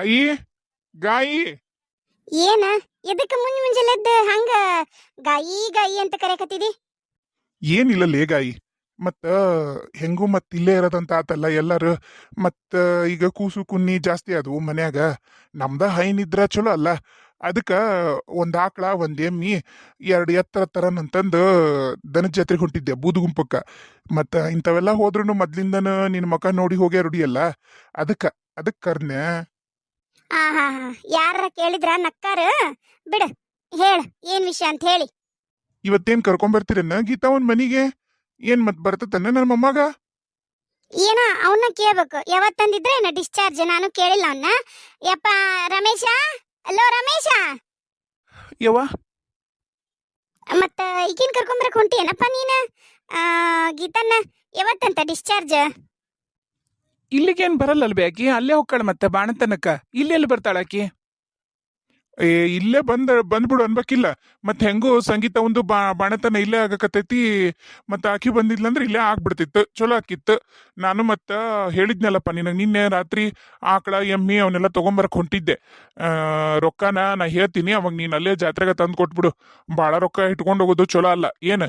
ಗಾಯಿ? ಗಾಯಿ? ಏನ? ಎದಕ್ಕೆ ಮುಂಜ ಮುಂಜಾನೆದ್ದು ಹಂಗ ಗಾಯಿ ಗಾಯಿ ಅಂತ ಕರೆಕತ್ತಿದಿ ಏನಿಲ್ಲ ಲೇ ಗಾಯಿ. ಮತ್ತ ಹೆಂಗು ಮತ್ ಇಲ್ಲೇ ಇರೋದಂತ ಆತಲ್ಲ ಎಲ್ಲಾರು. ಮತ್ತ ಈಗ ಕೂಸು ಕುನ್ನಿ ಜಾಸ್ತಿ ಅದು ಮನ್ಯಾಗ. ನಮ್ದ ಹೈನಿದ್ರ ಚಲೋ ಅಲ್ಲ. ಅದಕ್ಕೆ ಒಂದು ಆಕಳ ಒಂದು ಎಮ್ಮಿ ಎರಡು ಎತ್ತರ ತರನಂತಂದು ದನ ಜಾತ್ರೆಗೆ ಹೊಂಟಿದ್ದೆ ಬೂದುಗುಂಪಕ್ಕ. ಮತ್ತು ಇಂಥವೆಲ್ಲ ಹೋದ್ರೂ ಮೊದ್ಲಿಂದನೂ ನಿನ್ ಮಕ ನೋಡಿ ಹೋಗ್ಯ ರೂಢಿಯಲ್ಲ ಅದಕ್ಕೆ ಅದಕ್ಕೆ ಕರ್ನೆ ಆ ಹಾ ಹಾ. ಯಾರ ಕೇಳಿದ್ರ ನಕ್ಕಾರ? ಬಿಡು ಹೇಳ ಏನ್ ವಿಷಯ ಅಂತ ಹೇಳಿ. ಇವತ್ತೇನ್ ಕರ್ಕೊಂಬರ್ತೀರನ್ನ ಗೀತಾ ಒಂದ್ ಮನಿಗೆ? ಏನ್ ಮತ್ ಬರ್ತತನ್ನ ನನ್ನ ಮೊಮ್ಮಗ? ಏನ ಅವನ್ನ ಕೇಳ್ಬೇಕು. ಯಾವತ್ ತಂದಿದ್ರೆ ಏನ ಡಿಸ್ಚಾರ್ಜ್ ನಾನು ಕೇಳಿಲ್ಲ ಅವನ್ನ ಯಪ್ಪ ರಮೇಶ? ಅಲೋ ರಮೇಶ? ಯವ್ವ? ಮತ್ತ ಈಗಿನ ಕರ್ಕೊಂಬರಕ್ ಹೊಂಟಿಯೇನಪ್ಪ ನೀನ? ಆ, ಗೀತನ್ನ ಯಾವತ್ತಂತ ಡಿಸ್ಚಾರ್ಜ್ ಇಲ್ಲಿಗೇನ್ ಬರಲ್ಲ ಆಕಿ ಅಲ್ಲೇ ಹೋಗ್ತಾಳ ಮತ್ತೆ ಬಾಣತನಕ ಇಲ್ಲೆಲ್ಲಿ ಬರ್ತಾಳ ಆಕಿ ಏ, ಇಲ್ಲೇ ಬಂದ, ಬಂದ್ಬಿಡು ಅನ್ಬೇಕಿಲ್ಲ. ಮತ್ತೆ ಹೆಂಗೂ ಸಂಗೀತ ಒಂದು ಬಾ, ಬಾಣತನ ಇಲ್ಲೇ ಆಗಕತ್ತೈತಿ. ಮತ್ತೆ ಆಕಿ ಬಂದಿದ್ಲಂದ್ರೆ ಇಲ್ಲೇ ಆಗ್ಬಿಡ್ತಿತ್ತು. ಚಲೋ ಆಕಿತ್ತು ನಾನು ಮತ್ತೆ ಹೇಳಿದ್ನಲ್ಲಪ್ಪ ನಿನಗೆ, ನಿನ್ನೆ ರಾತ್ರಿ ಆಕಳ, ಎಮ್ಮಿ ಅವನ್ನೆಲ್ಲ ತಗೊಂಬರಕ್ ಹೊಂಟಿದ್ದೆ. ರೊಕ್ಕನ ನಾ ಹೇಳ್ತೀನಿ, ಅವಾಗ ನೀನು ಅಲ್ಲೇ ಜಾತ್ರೆಗೆ ತಂದು ಕೊಟ್ಬಿಡು ಬಾಳ ರೊಕ್ಕ ಇಟ್ಕೊಂಡು ಹೋಗೋದು ಚಲೋ ಅಲ್ಲ. ಏನ್?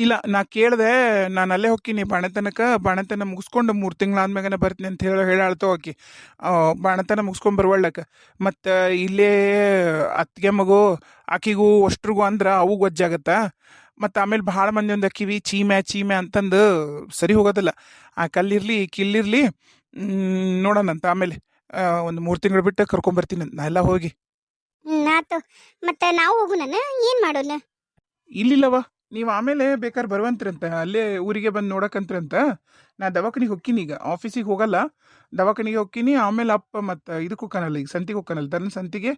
ಇಲ್ಲ ನಾ ಕೇಳಿದೆ ನಾನು ಅಲ್ಲೇ ಹೋಗ್ತೀನಿ ಬಾಣತನಕ ಬಾಣತನ ಮುಗಿಸ್ಕೊಂಡು ಮೂರು ತಿಂಗಳಾದ್ಮ್ಯಾಗನೆ ಬರ್ತೀನಿ ಅಂತ ಹೇಳಿ ಹೇಳಾಳ್ತೋ ಆಕಿ ಆ, ಬಾಣತನ ಮುಗಿಸ್ಕೊಂಡು ಬರ್ವಳ್ಳಕ ಮತ್ತು ಇಲ್ಲೇ ಅತ್ತಿಗೆ ಮಗು ಆಕಿಗೂ ಅಷ್ಟ್ರಿಗೂ ಅಂದ್ರೆ ಅವು ಗೊಜ್ಜಾಗತ್ತ. ಮತ್ತು ಆಮೇಲೆ ಭಾಳ ಮಂದಿ ಒಂದು ಅಕ್ಕಿವಿ ಚೀಮೆ ಚೀಮೆ ಅಂತಂದು ಸರಿ ಹೋಗೋದಿಲ್ಲ. ಆ ಕಲ್ಲಿರಲಿ ಕಿಲ್ಲಿರಲಿ ನೋಡೋಣ ನೋಡೋಣಂತ ಆಮೇಲೆ ಒಂದು ಮೂರು ತಿಂಗಳು ಬಿಟ್ಟು ಕರ್ಕೊಂಬರ್ತೀನಿ ನಾ ಎಲ್ಲ ಹೋಗಿ. ಮತ್ತೆ ನಾವು ನಾನು ಏನು ಮಾಡೋಣ ಇಲ್ಲಿಲ್ಲವ. ನೀವು ಆಮೇಲೆ ಬೇಕಾದ್ರೆ ಬರುವಂತ್ರಂತೆ ಅಲ್ಲೇ ಊರಿಗೆ ಬಂದು ನೋಡೋಕಂತ್ರಂತೆ ನಾ ದವಾಖಾನಿಗೆ ಹೊಕ್ಕೀನಿ ಈಗ. ಆಫೀಸಿಗೆ ಹೋಗಲ್ಲ ದವಾಖಾನಿಗೆ ಹೊಕ್ಕೀನಿ ಆಮೇಲೆ ಅಪ್ಪ ಮತ್ತು ಇದಕ್ಕೆ ಹೋಗ್ಕಾನಲ್ಲ ಈಗ ಸಂತಿಗೆ ಹೋಗ್ಕಾನಲ್ಲ ತನ್ನ ಸಂತಿಗೆ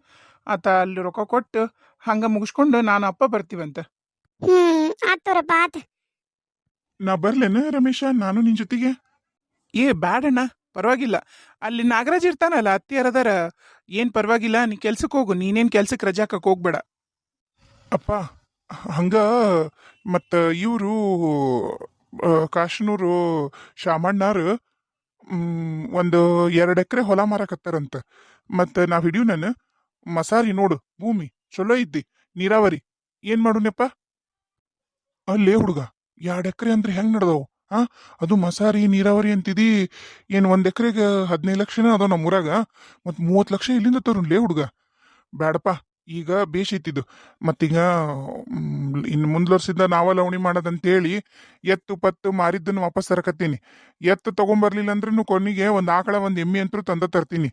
ಆತ ಅಲ್ಲಿ ರೊಕ್ಕ ಕೊಟ್ಟು ಹಂಗೆ ಮುಗಿಸ್ಕೊಂಡು ನಾನು ಅಪ್ಪ ಬರ್ತೀವಂತ. ಹ್ಮ್ ಆತೋರಪ್ಪ ಆತ ನಾ ಬರ್ಲೇನ ರಮೇಶ ನಾನು ನಿನ್ನ ಜೊತೆಗೆ? ಏ ಬ್ಯಾಡಣ್ಣ ಪರವಾಗಿಲ್ಲ. ಅಲ್ಲಿ ನಾಗರಾಜ್ ಇರ್ತಾನಲ್ಲ ಅತ್ತಿಯರದಾರ ಏನು ಪರವಾಗಿಲ್ಲ ನೀ ಕೆಲ್ಸಕ್ಕೆ ಹೋಗು ನೀನೇನು ಕೆಲ್ಸಕ್ಕೆ ರಜಾ ಹಾಕಕ್ಕೆ ಹೋಗ್ಬೇಡ. ಅಪ್ಪ. ಹಂಗ ಮತ್ತು ಇವರು ಕಾಶನೂರು ಶಾಮಣ್ಣಾರು ಒಂದು ಎರಡು ಎಕರೆ ಹೊಲ ಮಾರಕತ್ತಾರಂತ. ಮತ್ತು ನಾವು ಹಿಡಿಯು ನಾನು, ಮಸಾರಿ ನೋಡು, ಭೂಮಿ, ಚಲೋ ಇದ್ದಿ ನೀರಾವರಿ, ಏನು ಮಾಡೋಣಪ್ಪ? ಅಲ್ಲೇ ಹುಡುಗ, ಎರಡು ಎಕರೆ ಅಂದ್ರೆ ಹೆಂಗೆ ನಡ್ದವು? ಹಾಂ ಅದು ಮಸಾರಿ, ನೀರಾವರಿ ಅಂತಿದಿ, ಏನು ಒಂದು ಎಕರೆಗೆ ಹದಿನೈದು ಲಕ್ಷನ ಅದಾವ ನಮ್ಮೂರಾಗ, ಮತ್ತು ಮೂವತ್ತು ಲಕ್ಷ ಇಲ್ಲಿಂದ ತರುನ್ಲೇ ಹುಡುಗ. ಬ್ಯಾಡಪ್ಪ ಈಗ ಬೀಸಿತ್ತಿದ್ದು ಮತ್ತೀಗ ಇನ್ನು ಇನ್ ಮುಂದ್ವರ್ಸಿದ್ದ ನಾವ ಲವಣಿ ಮಾಡೋದಂತೇಳಿ ಎತ್ತು, ಪತ್ತು ಮಾರಿದ್ದನ್ನು ವಾಪಸ್ ತರಕತ್ತೀನಿ. ಎತ್ತು ತಗೊಂಬರ್ಲಿಲ್ಲ ಅಂದ್ರೂ ಕೊನೆಗೆ ಒಂದು ಆಕಳ, ಒಂದು ಎಮ್ಮಿ ಅಂತೂ ತಂದ ತರ್ತೀನಿ.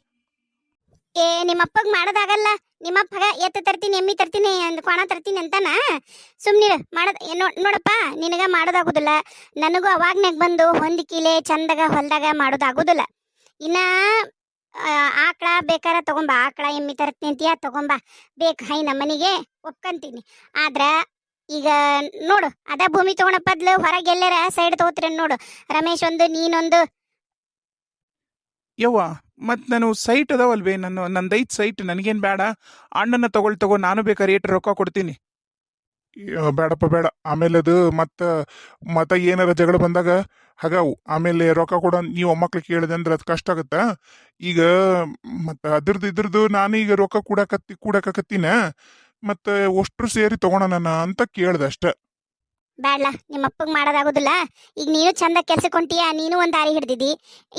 ಏ, ನಿಮ್ಮಪ್ಪಗ್ ಮಾಡೋದಾಗಲ್ಲ. ನಿಮ್ಮಪ್ಪಗ ಎತ್ತು ತರ್ತೀನಿ, ಎಮ್ಮಿ ತರ್ತೀನಿ, ಅಂದ್ ಕೋಣ ತರ್ತೀನಿ ಅಂತಾನ? ಸುಮ್ನಿರು ಮಾಡದ ನೋಡಪ್ಪ, ನಿನಗ ಮಾಡೋದಾಗುದಿಲ್ಲ. ನನಗೂ ಅವಾಗ್ನಾಗ ಬಂದು ಹೊಂದಿಕಿಲೆ ಚಂದಾಗ, ಹೊಲ್ದಾಗ ಮಾಡೋದಾಗುದಿಲ್ಲ. ಇನ್ನ ಆಕಳ ಬೇಕಾರ ತಗೊಂಬ ಆಕಳ ಎಮ್ಮಿ ತರ ತಿಂತೀಯ ತಗೊಂಬ. ಬೇಕು ಹೈ ನಮ್ಮನಿಗೆ ಒಪ್ಕಂತೀನಿ. ಆದ್ರ ಈಗ ನೋಡು ಅದ ಭೂಮಿ ತಗೊಂಡ ಬದ್ಲು ಹೊರಗೆ ಎಲ್ಲರ ಸೈಡ್ ತಗೋತೀರ ನೋಡು. ರಮೇಶ್ ಒಂದು ನೀನೊಂದು ಯವ್ವ ಮತ್ತು ನಾನು ಸೈಟ್ ಅದಾವಲ್ವೇ ನಾನು ಐದು ಸೈಟ್ ನನಗೇನು ಬೇಡ ಅಣ್ಣನ ತಗೊಳ್ ತಗೋ ನಾನು ಬೇಕಾದ್ರೆ ಏಟ್ ರೊಕ್ಕ ಕೊಡ್ತೀನಿ. ಬೇಡಪ್ಪ ಬೇಡ ಆಮೇಲೆ ಅದು ಮತ್ತ ಮತ ಏನಾರ ಜಗಳ ಬಂದಾಗ ಹಗಾವು ಆಮೇಲೆ ರೊಕ್ಕ ಕೊಡ ನೀವು ಮಕ್ಳಿಗೆ ಕೇಳಿದೆ ಅಂದ್ರೆ ಅದು ಕಷ್ಟ ಆಗುತ್ತ? ಈಗ ಮತ್ತ ಅದ್ರದ್ದು ಇದ್ರದ್ದು ನಾನು ಈಗ ರೊಕ್ಕ ಕೂಡಕತ್ತಿ ಕೂಡಕತ್ತೀನ ಮತ್ತೆ ಅಷ್ಟ್ರು ಸೇರಿ ತಗೋಣ ಅಂತ ಕೇಳ್ದೆ ಅಷ್ಟೆ. ಬೇಡ ನಿಮ್ಮ ಅಪ್ಪಗೆ ಮಾಡೋದಾಗೋದಿಲ್ಲ. ಈಗ ನೀನು ಚಂದ ಕೆಲ್ಸಕ್ಕೆ ಹೊಂಟಿಯ? ನೀನು ಒಂದು ದಾರಿ ಹಿಡ್ದಿದ್ದಿ.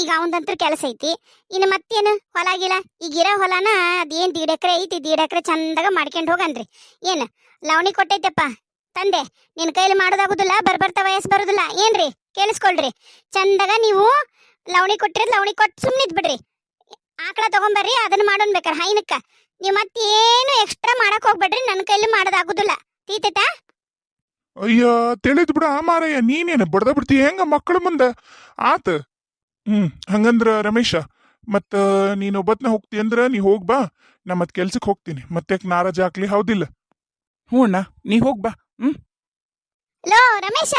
ಈಗ ಅವನದಂತೂ ಕೆಲಸ ಐತಿ. ಇನ್ನು ಮತ್ತೇನು? ಹೊಲ ಆಗಿಲ್ಲ ಈಗ ಇರೋ ಹೊಲನ ಅದೇನ್ ದೀಡ್ ಐತಿ, ದೀಡ್ ಚಂದಾಗ ಮಾಡ್ಕೊಂಡು ಹೋಗನ್ರಿ ಏನು, ಲವಣಿ ಕೊಟ್ಟೈತಪ್ಪ? ತಂದೆ ನಿನ್ನ ಕೈಲಿ ಮಾಡೋದಾಗುದಿಲ್ಲ, ಬರ್ಬರ್ತಾ ವಯಸ್ಸು ಬರುದಿಲ್ಲ. ಏನ್ರಿ? ಕೇಳಿಸ್ಕೊಳ್ರಿ. ಚಂದಾಗ ನೀವು ಲವಣಿ ಕೊಟ್ಟಿರ ಲವಣಿ ಕೊಟ್ಟು ಸುಮ್ನಿದ್ ಬಿಡ್ರಿ ಆಕಳ ತಗೊಂಬರ್ರಿ, ಅದನ್ನ ಮಾಡೋನ್ ಬೇಕಾರೆ. ಹೈನಕ್ಕ, ನೀವು ಮತ್ತೇನು ಎಕ್ಸ್ಟ್ರಾ ಮಾಡಕ್ ಹೋಗ್ಬೇಡ್ರಿ ನನ್ನ ಕೈಲಿ ಮಾಡೋದಾಗುದಿಲ್ಲ. ತೀತೈತಾ? ಅಯ್ಯೋ, ತಿಳಿದ್ ಬಿಡ ಮಾರಯ್ಯ, ನೀನೇನು ಬಡ್ದ ಬಿಡ್ತಿ? ಹೆಂಗ ಮಕ್ಕಳ ಮುಂದೆ? ಆತ. ಹ್ಮ್, ಹಂಗಂದ್ರ ರಮೇಶ, ಮತ್ತ ನೀನ್ ಒಬ್ಬತ್ನ ಹೋಗ್ತಿ ಅಂದ್ರ ನೀ ಹೋಗ್ ಬಾ. ನಾ ಮತ್ ಕೆಲ್ಸಕ್ ಹೋಗ್ತೀನಿ. ಮತ್ತೆ ನಾರಾಜ ಹಾಕ್ಲಿ ಹೌದಿಲ್ಲ. ಹ್ಞೂ ಅಣ್ಣ, ನೀ ಹೋಗಿ ಬಾ. ಲೋ ರಮೇಶ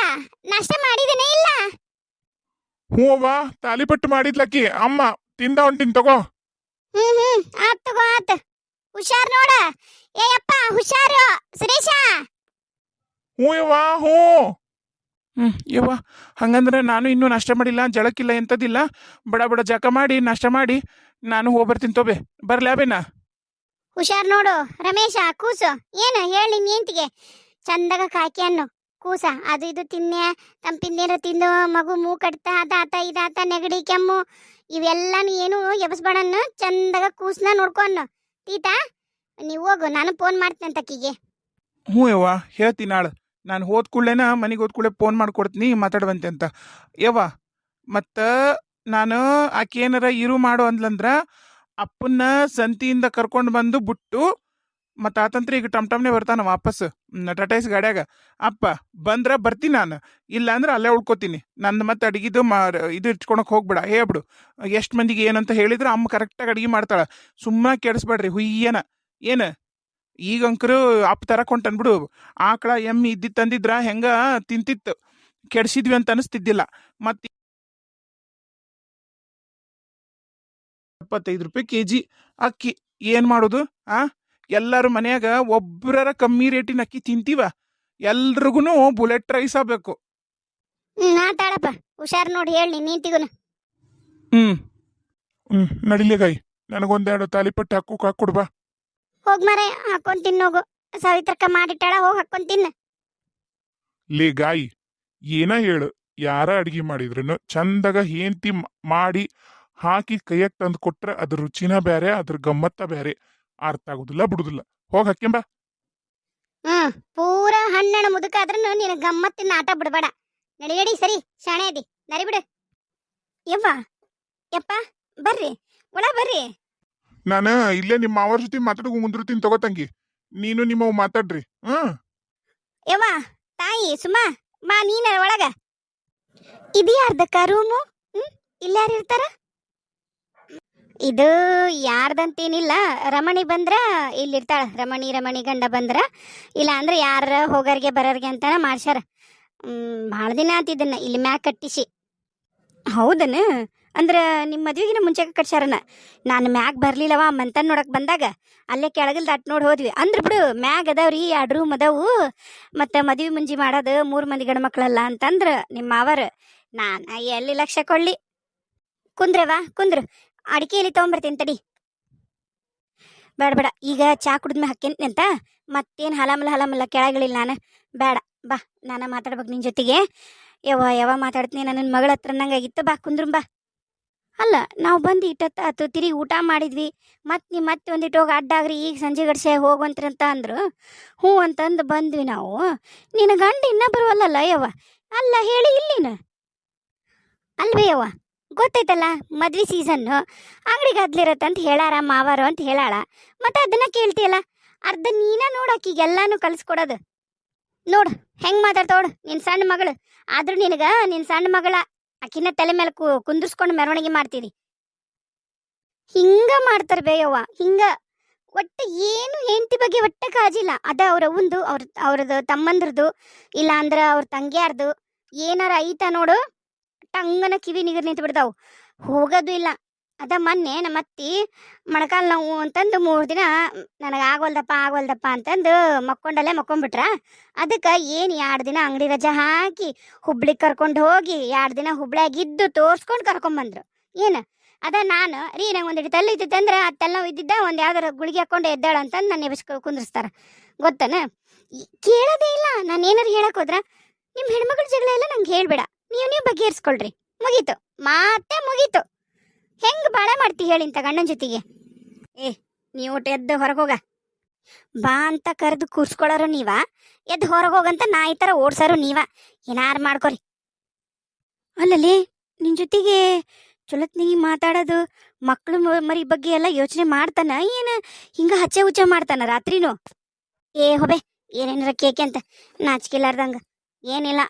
ನಾಷ್ಟ ಮಾಡಿದೇನೆ ಇಲ್ಲ? ಹ್ಞೂ ಅವ್ವ ತಾಲಿಪಟ್ಟು ಮಾಡಿದ್ಲಕ್ಕಿ ಅಮ್ಮ ತಿಂದ ಹೊಂಟಿನ್ ತಗೋ. ಹ್ಮ್ ಹ್ಮ್ ಆತ್ ತಗೋ ಆತ್. ಹುಷಾರ್ ನೋಡ. ಏ ಅಪ್ಪ ಹುಷಾರು. ಸುರೇಶ? ಹ್ಞೂ ಯವ್ವ ಹ್ಞೂ ಹ್ಞೂ ಯವ್ವ ಹಂಗಂದ್ರೆ ನಾನು ಇನ್ನೂ ನಾಷ್ಟ ಮಾಡಿಲ್ಲ ಜಳಕ್ಕಿಲ್ಲ ಎಂಥದಿಲ್ಲ ಬಡ ಬಡ ಜಕ ಮಾಡಿ ನಾಷ್ಟ ಮಾಡಿ ನಾನು ಹೋಗಿ ಬರ್ತೀನಿ ತೋಬೆ. ಬರ್ಲಾ ಬೇನಾ ಹುಷಾರ್ ನೋಡು. ರಮೇಶ ಕೂಸು. ಏನು ಹೇಳಿ ನಿಂತಿಗೆ ಚಂದಾಗ ಕಾಕಿ ಅನ್ನು ಕೂಸ, ಅದು ಇದು ತಿನ್ನೆ, ತಂಪಿಂದೇನ ತಿಂದು, ಮಗು ಮೂ ಕಟ್ತಾ, ಆತ ಇದಾತ ನೆಗಡಿ, ಕೆಮ್ಮು, ಇವೆಲ್ಲಾನು ಏನು ಎಬ್ಸ್ಬೇಡನ್ನು, ಚಂದಾಗ ಕೂಸ್ನ ನೋಡ್ಕೊಂಡು ತೀತಾ, ನೀವು ಹೋಗು, ನಾನು ಫೋನ್ ಮಾಡ್ತೀನಿ ಅಂತ ಅಕ್ಕಿಗೆ ಹ್ಞೂ ಯವ್ವ ಹೇಳ್ತೀನಿ ನಾಳೆ. ನಾನು ಹೋದ ಕೂಡಲೇನ ಮನೆಗೆ ಹೋದ ಕೂಡಲೇ ಫೋನ್ ಮಾಡ್ಕೊಡ್ತೀನಿ, ಮಾತಾಡುವಂತೆ ಅಂತ. ಯವ್ವ, ಮತ್ತು ನಾನು ಆಕೆ ಏನಾರ ಇರು ಮಾಡು ಅಂದ್ಲಂದ್ರ, ಅಪ್ಪನ್ನ ಸಂತಿಯಿಂದ ಕರ್ಕೊಂಡು ಬಂದು ಬಿಟ್ಟು ಮತ್ತು ಆತಂತ್ರ ಈಗ ಟಮ್ ಟಮ್ನೇ ಬರ್ತಾನೆ ವಾಪಸ್ ಟಟೈಸ್ ಗಾಡ್ಯಾಗ. ಅಪ್ಪ, ಬಂದ್ರೆ ಬರ್ತೀನಿ ನಾನು. ಇಲ್ಲ ಅಂದ್ರೆ ಅಲ್ಲೇ ಉಳ್ಕೊತೀನಿ. ನನ್ನ ಮತ್ತೆ ಅಡುಗೆದು ಮಾ, ಇದು ಇಟ್ಕೊಳಕ್ಕೆ ಹೋಗ್ಬೇಡ. ಹೇಳ್ಬಿಡು ಎಷ್ಟು ಮಂದಿಗೆ ಏನಂತ ಹೇಳಿದ್ರೆ ಅಮ್ಮ ಕರೆಕ್ಟಾಗಿ ಅಡಿಗೆ ಮಾಡ್ತಾಳೆ. ಸುಮ್ಮನೆ ಕೆಡಿಸ್ಬೇಡ್ರಿ, ಹುಯ್ಯನ. ಏನು? ಈಗ ಅಂಕರು ಅಪ್ಪ ತರ ಕೊಂಟನ್ ಬಿಡು. ಆಕಳ ಎಮ್ಮಿ ಇದ್ದಿತ್ತು ತಂದಿದ್ರ ಹೆಂಗ ತಿಂತಿತ್ತು. ಕೆಡ್ಸಿದ್ವಿ ಅಂತ ಅನಿಸ್ತಿದ್ದಿಲ್ಲ. ಮತ್ತೆ ಎಪ್ಪತ್ತೈದು ರೂಪಾಯಿ ಕೆ ಜಿ ಅಕ್ಕಿ. ಏನು ಮಾಡೋದು, ಆ? ಎಲ್ಲರೂ ಮನೆಯಾಗ ಒಬ್ಬರರ ಕಮ್ಮಿ ರೇಟಿನ ಅಕ್ಕಿ ತಿಂತೀವ ಎಲ್ರಿಗೂ ಬುಲೆಟ್ ರೈಸ್ ಆಗಬೇಕು. ಮಾತಾಡಪ್ಪ ಹುಷಾರ್ ನೋಡಿ ಹೇಳಿ ನಿಂತಿಗುನು. ಹ್ಮ್ ಹ್ಮ್ ನಡಿಲೆ ಗಾಯಿ ನನಗೊಂದೆರಡು ತಾಲಿಪಟ್ಟು ಹಾಕೋಕ್ ಹಾಕೊಡ್ಬಾ ಹೋಗ್ ಮರೆ ಹಾಕೊಂಡ್ ತಿನ್ನೋಗು ಸವಿತ್ರಕ್ಕ ಮಾಡಿಟ್ಟಾಳ ಹೋಗಿ ಹಾಕೊಂಡ್ ತಿನ್ನ. ಲೇ ಗಾಯಿ ಏನ ಹೇಳು ಯಾರ ಅಡಿಗೆ ಮಾಡಿದ್ರೂ ಚಂದಾಗ ಹೇಂತಿ ಮಾಡಿ ಹಾಕಿ ಕೈಯಾಗ ತಂದು ಕೊಟ್ರೆ ಅದ್ರ ರುಚಿನ ಬೇರೆ ಅದ್ರ ಗಮ್ಮತ್ತ ಬೇರೆ ಅರ್ಥ ಆಗುದಿಲ್ಲ ಬಿಡುದಿಲ್ಲ. ಹೋಗಿ ಹಾಕ್ಯಂಬ ಹ್ಮ್ ಪೂರ ಹಣ್ಣಣ ಮುದುಕ ನೀನು ಗಮ್ಮತ್ತಿನ ಆಟ ಬಿಡಬೇಡ. ನಡಿಗಡಿ ಸರಿ ಶಾಣೆ ಅದಿ. ನರಿ ಬಿಡು. ಯವ್ವ ಯಪ್ಪ ಬರ್ರಿ ಒಳ ಬರ್ರಿ. ನಾನು ಇಲ್ಲೇ ನಿಮ್ಮ ಮಾವರ ಜೊತೆ ಮಾತಾಡೋ ಮುಂದಿರ್ತೀನಿ ತಗೋತಂಗಿ ನೀನು ನಿಮ್ಮ ಮಾತಾಡ್ರಿ ಹ್ಮ್. ಯವ್ವ ತಾಯಿ ಸುಮಾ ಬಾ ನೀನ ಒಳಗ. ಇದು ಯಾರ್ದಕ್ಕ ರೂಮು ಹ್ಮ್ ಇಲ್ಲಾರಿರ್ತಾರ ಇರ್ತಾರ? ಇದು ಯಾರ್ದಂತೇನಿಲ್ಲ. ರಮಣಿ ಬಂದ್ರ ಇಲ್ಲಿರ್ತಾಳ. ರಮಣಿ ರಮಣಿ ಗಂಡ ಬಂದ್ರ. ಇಲ್ಲ ಅಂದ್ರೆ ಯಾರ ಹೋಗರ್ಗೆ ಬರೋರಿಗೆ ಅಂತಾನ ಮಾಡ್ಸ್ಯಾರ. ಭಾಳ ದಿನ ಇದನ್ನ. ಇಲ್ಲಿ ಮ್ಯಾಕ್ ಕಟ್ಟಿಸಿ. ಹೌದನ? ಅಂದ್ರ ನಿಮ್ಮ ಮದ್ವಿಗಿನ ಮುಂಚೆ ಕಟ್ಸ್ಯಾರನ? ನಾನು ಮ್ಯಾಗ್ ಬರ್ಲಿಲ್ಲವ ಮಂತನ್ ನೋಡಕ್ ಬಂದಾಗ. ಅಲ್ಲೇ ಕೆಳಗಲ್ ದಾಟ್ ನೋಡಿ ಹೋದ್ವಿ. ಅಂದ್ರ ಬಿಡು, ಮ್ಯಾಗ್ ಅದಾವ್ರಿ ಎರಡು ರೂಮ್ ಅದಾವು. ಮತ್ತೆ ಮದ್ವಿ ಮುಂಜಿ ಮಾಡೋದು ಮೂರು ಮಂದಿ ಗಂಡ ಮಕ್ಕಳಲ್ಲ ಅಂತಂದ್ರ ನಿಮ್ಮ ಮಾವರ್. ನಾನು ಎಲ್ಲಿ ಲಕ್ಷ ಕೊಳ್ಳಿ ಕುಂದ್ರವಾ, ಕುಂದ್ರು. ಅಡಿಕೆಯಲ್ಲಿ ತೊಗೊಂಬರ್ತೀನಿ ತಡಿ. ಬೇಡ ಬೇಡ. ಈಗ ಚಾ ಕುಡಿದ್ಮೆ ಹಾಕೇನಿ ಅಂತ ಮತ್ತೇನು ಹಲಾಮಲ್ಲ ಹಲಾಮಲ್ಲ ಕೆಳಗಿಳಿಲ್ಲ ನಾನು. ಬೇಡ, ಬಾ. ನಾನು ಮಾತಾಡ್ಬೇಕು ನಿನ್ನ ಜೊತೆಗೆ. ಯವ್ವ ಯಾವ ಮಾತಾಡ್ತೀನಿ. ನನ್ನ ಮಗಳ ಹತ್ರ ನಂಗಾಗಿತ್ತು ಬಾ, ಕುಂದ್ರು ಬಾ. ಅಲ್ಲ, ನಾವು ಬಂದು ಇಟ್ಟತ್ತ ಆತು ತಿರುಗಿ ಊಟ ಮಾಡಿದ್ವಿ. ಮತ್ತೆ ನೀವು ಮತ್ತೆ ಒಂದಿಟ್ಟು ಹೋಗಿ ಅಡ್ಡಾಗ್ರಿ ಈಗ ಸಂಜೆ ಗಡ್ಸೆ ಹೋಗುವಂತ್ರಂತ ಅಂದರು. ಹ್ಞೂ ಅಂತಂದು ಬಂದ್ವಿ ನಾವು. ನಿನ್ನ ಗಂಡ ಇನ್ನ ಬರುವಲ್ಲಲ್ಲ ಯವ್ವ? ಅಲ್ಲ, ಹೇಳಿ ಇಲ್ಲಿನ ಅಲ್ವೇ ಯವ್ವ? ಗೊತ್ತೈತಲ್ಲ ಮದ್ವೆ ಸೀಸನ್ನು ಅಂಗಡಿ ಗದ್ಲಿರತ್ತೆ ಅಂತ ಹೇಳಾರ ಮಾವಾರು ಅಂತ ಹೇಳಾಳ. ಮತ್ತೆ ಅದನ್ನ ಕೇಳ್ತಿಯಲ್ಲ, ಅರ್ಧ ನೀನ ನೋಡಾಕಿಗೆ ಎಲ್ಲಾನು ಕಲ್ಸ್ಕೊಡೋದು. ನೋಡು, ಹೆಂಗ್ ಮಾತಾಡ್ತೋಡು ನಿನ್ ಸಣ್ಣ ಮಗಳು. ಆದ್ರೂ ನಿನಗ ನಿನ್ ಸಣ್ಣ ಮಗಳ ಆಕಿನ ತಲೆ ಮೇಲೆ ಕು, ಕುಂದಿರ್ಸ್ಕೊಂಡು ಮೆರವಣಿಗೆ ಮಾಡ್ತೀರಿ ಹಿಂಗ ಮಾಡ್ತಾರ ಬೇಯವ್ವ ಹಿಂಗ. ಒಟ್ಟ ಏನು ಹೆಂಡತಿ ಬಗ್ಗೆ ಒಟ್ಟ ಕಾಜಿಲ್ಲ. ಅದ ಅವ್ರ ಒಂದು ಅವ್ರ ಅವ್ರದ್ದು ತಮ್ಮಂದ್ರದ್ದು ಇಲ್ಲ ಅಂದ್ರ ಅವ್ರ ತಂಗ್ಯಾರ್ದು. ಏನಾರ ಐತ ನೋಡು. ಟಂಗನ ಕಿವಿ ನಿಗರ್ ನಿಂತು ಬಿಡ್ತಾವು. ಹೋಗೋದು ಇಲ್ಲ. ಅದ ಮೊನ್ನೆ ನಮ್ಮ ಅತ್ತಿ ಮೊಣಕಾಲು ನೋವು ಅಂತಂದು ಮೂರು ದಿನ, ನನಗೆ ಆಗೋಲ್ದಪ್ಪ ಆಗೋಲ್ದಪ್ಪ ಅಂತಂದು ಮಕ್ಕೊಂಡಲ್ಲೇ ಮಕ್ಕೊಂಡ್ಬಿಟ್ರ ಅದಕ್ಕೆ ಏನು ಎರಡು ದಿನ ಅಂಗಡಿ ರಜೆ ಹಾಕಿ ಹುಬ್ಳಿಗೆ ಕರ್ಕೊಂಡು ಹೋಗಿ ಎರಡು ದಿನ ಹುಬ್ಳ್ಯಾಗ ಇದ್ದು ತೋರ್ಸ್ಕೊಂಡು ಕರ್ಕೊಂಬಂದ್ರು ಏನು? ಅದ ನಾನು, ರೀ ನಂಗೆ ಒಂದಿಟ್ಟು ತಲೆ ಇದ್ದಿತ್ತು ಅಂದ್ರೆ ಆ ತಲೆನೋವು ಇದ್ದಿದ್ದ ಒಂದು ಯಾವ್ದಾರ ಗುಳಿಗೆ ಹಾಕೊಂಡು ಎದ್ದಾಳ ಅಂತಂದು ನನ್ನ ಎಬ್ಸ್ಕೊ ಕುಂದಿರ್ಸ್ತಾರ. ಗೊತ್ತನ? ಕೇಳೋದೇ ಇಲ್ಲ. ನಾನು ಏನಾರು ಹೇಳಕ್ ಹೋದ್ರೆ ನಿಮ್ಮ ಹೆಣ್ಮಕ್ಳ ಜಗಳ ಎಲ್ಲ ನಂಗೆ ಹೇಳ್ಬೇಡ. ನೀವು ನೀವು ಬಗೆಹರಿಸ್ಕೊಳ್ರಿ. ಮುಗೀತು. ಮತ್ತೆ ಮುಗೀತು. ಹೆಂಗ್ ಬಾಳೆ ಮಾಡ್ತಿ ಹೇಳಿ ಇಂತ ಗಂಡನ ಜೊತೆಗೆ? ಏ ನೀವು ಎದ್ದು ಹೊರಗೋಗ. ಬಾ ಅಂತ ಕರೆದು ಕೂರ್ಸ್ಕೊಳ್ಳೋರು ನೀವ? ಎದ್ದು ಹೊರಗೋಗಂತ ಈ ಥರ ಓಡ್ಸಾರು ನೀವ? ಏನಾರು ಮಾಡ್ಕೊರಿ. ಅಲ್ಲಲ್ಲಿ, ನಿನ್ ಜೊತೆಗೆ ಚೊಲತ್ನಿಗೆ ಮಾತಾಡೋದು ಮಕ್ಕಳು ಮರಿ ಬಗ್ಗೆ ಎಲ್ಲ ಯೋಚನೆ ಮಾಡ್ತಾನ? ಏನ ಹಿಂಗ ಹಚ್ಚೆ ಹುಚ್ಚ ಮಾಡ್ತಾನ ರಾತ್ರಿನೂ? ಏ, ಹೋಬೆ, ಏನೇನಾರ ಕೇಕೆ ಅಂತ ನಾಚಿಕೆಲಾರ್ದಂಗ. ಏನಿಲ್ಲ.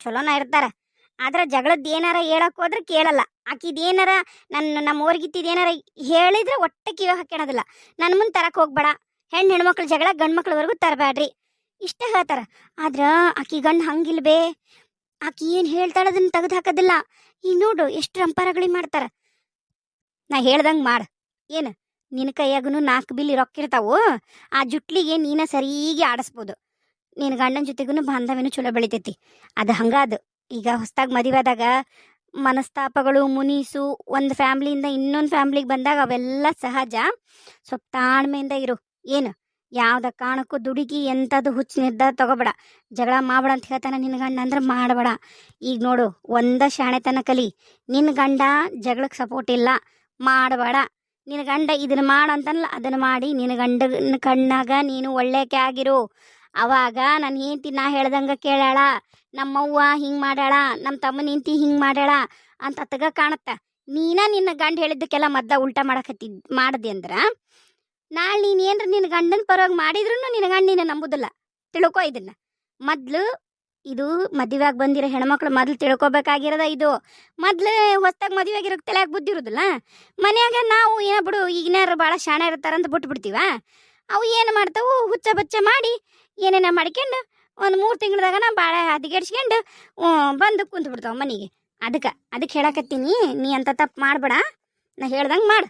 ಚಲೋನ ಇರ್ತಾರ. ಆದ್ರ ಜಗಳದ್ದು ಏನಾರ ಹೇಳಕ್ ಹೋದ್ರೆ ಕೇಳಲ್ಲ. ಆಕಿದ್ ಏನಾರ ನನ್ನ ನಮ್ಮ ಊರಿಗಿತ್ತಿದೇನಾರ ಹೇಳಿದ್ರೆ ಒಟ್ಟೆ ಕಿವಿ ಹಾಕ್ಯಣದಿಲ್ಲ ನನ್ನ ಮುಂದೆ ತರಕ್ ಹೋಗ್ಬೇಡ. ಹೆಣ್ಣು ಹೆಣ್ಮಕ್ಳು ಜಗಳ ಗಂಡ್ ಮಕ್ಳವರೆಗೂ ತರಬೇಡ್ರಿ ಇಷ್ಟ ಹೇಳ್ತಾರ. ಆದ್ರ ಆಕಿ ಗಂಡ್ ಹಂಗಿಲ್ಬೇ ಆಕಿ ಏನು ಹೇಳ್ತಾಳ ಅದನ್ನ ತೆಗೆದು ಹಾಕೋದಿಲ್ಲ. ಈಗ ನೋಡು ಎಷ್ಟು ರಂಪಾರಗಳಿ ಮಾಡ್ತಾರ. ನಾ ಹೇಳ್ದಂಗೆ ಮಾಡ. ಏನು? ನಿನ್ನ ಕೈಯಾಗೂ ನಾಲ್ಕು ಬಿಲ್ಲಿ ರೊಕ್ಕ ಇರ್ತಾವು ಆ ಜುಟ್ಲಿಗೆ ನೀನ ಸರಿಗೆ ಆಡಿಸ್ಬೋದು. ನಿನ್ನ ಗಂಡನ ಜೊತೆಗೂ ಬಾಂಧವ್ಯನು ಚಲೋ ಬೆಳಿತೈತಿ. ಅದು ಹಂಗಾದು. ಈಗ ಹೊಸ್ದಾಗಿ ಮದುವೆದಾಗ ಮನಸ್ತಾಪಗಳು, ಮುನೀಸು, ಒಂದು ಫ್ಯಾಮ್ಲಿಯಿಂದ ಇನ್ನೊಂದು ಫ್ಯಾಮ್ಲಿಗೆ ಬಂದಾಗ ಅವೆಲ್ಲ ಸಹಜ. ಸ್ವಲ್ಪ ತಾಳ್ಮೆಯಿಂದ ಇರು. ಏನು? ಯಾವ್ದ ಕಾರಣಕ್ಕೂ ದುಡುಗಿ ಎಂಥದ್ದು ಹುಚ್ಚು ನಿರ್ಧಾರ ತಗೋಬೇಡ. ಜಗಳ ಮಾಡ್ಬೇಡ ಅಂತ ಹೇಳ್ತಾನೆ ನಿನ್ನ ಗಂಡ ಅಂದ್ರೆ ಮಾಡಬೇಡ. ಈಗ ನೋಡು, ಒಂದ ಶಾಣೆತನ ಕಲಿ. ನಿನ್ನ ಗಂಡ ಜಗಳಕ್ಕೆ ಸಪೋರ್ಟ್ ಇಲ್ಲ. ಮಾಡಬೇಡ. ನಿನ್ನ ಗಂಡ ಇದನ್ನ ಮಾಡಂತಲ್ಲ ಅದನ್ನ ಮಾಡಿ ನಿನ್ನ ಗಂಡನ ಕಣ್ಣಾಗ ನೀನು ಒಳ್ಳೆಕೆ ಆಗಿರು. ಅವಾಗ ನನ್ನ ಹೆಂಡತಿ ನಾ ಹೇಳ್ದಂಗೆ ಕೇಳಾಳ ನಮ್ಮವ್ವ ಹಿಂಗೆ ಮಾಡ್ಯಾಳ ನಮ್ಮ ತಮ್ಮನ ಹೆಂಡತಿ ಹಿಂಗೆ ಮಾಡ್ಯಾಳ ಅಂತ ಅತ್ತಗ ಕಾಣತ್ತ. ನೀನ ನಿನ್ನ ಗಂಡ ಹೇಳಿದ್ದಕ್ಕೆಲ್ಲ ಮದ್ದ ಉಲ್ಟಾ ಮಾಡಕತ್ತಿದ್ ಮಾಡ್ದೆ ಅಂದ್ರ, ನಾಳೆ ನೀನು ಏನ್ರ ನಿನ್ನ ಗಂಡನ ಪರವಾಗಿ ಮಾಡಿದ್ರು ನಿನ್ನ ಗಂಡ ನಿನ್ನ ನಂಬುದಿಲ್ಲ. ತಿಳ್ಕೊ ಇದನ್ನ. ಮೊದ್ಲು, ಇದು ಮದುವೆಯಾಗಿ ಬಂದಿರೋ ಹೆಣ್ಮಕ್ಳು ಮೊದ್ಲು ತಿಳ್ಕೊಬೇಕಾಗಿರೋದ ಇದು. ಮೊದ್ಲು ಹೊಸ್ದಾಗಿ ಮದುವೆ ತಲೆ ತಲೆಯಾಗ ಬುದ್ಧಿ ಇರೋದಿಲ್ಲ. ಮನ್ಯಾಗ ನಾವು ಏನೋ ಬಿಡು ಈಗಿನಾರು ಭಾಳ ಶಾಣೆ ಇರ್ತಾರಂತ ಬಿಟ್ಬಿಡ್ತೀವ. ಅವು ಏನು ಮಾಡ್ತಾವು, ಹುಚ್ಚ ಬಚ್ಚ ಮಾಡಿ ಏನೇನ ಮಾಡ್ಕೊಂಡು ಒಂದು ಮೂರು ತಿಂಗಳದಾಗ ನಾ ಭಾಳ ಹದಿಗೆಡ್ಸ್ಕೊಂಡು ಬಂದು ಕುಂತು ಬಿಡ್ತಾವ ಮನೆಗೆ. ಅದಕ್ಕೆ ಅದಕ್ಕೆ ಹೇಳಕತ್ತೀನಿ, ನೀ ಅಂತ ತಪ್ಪು ಮಾಡಬೇಡ. ನಾ ಹೇಳ್ದಂಗೆ ಮಾಡು.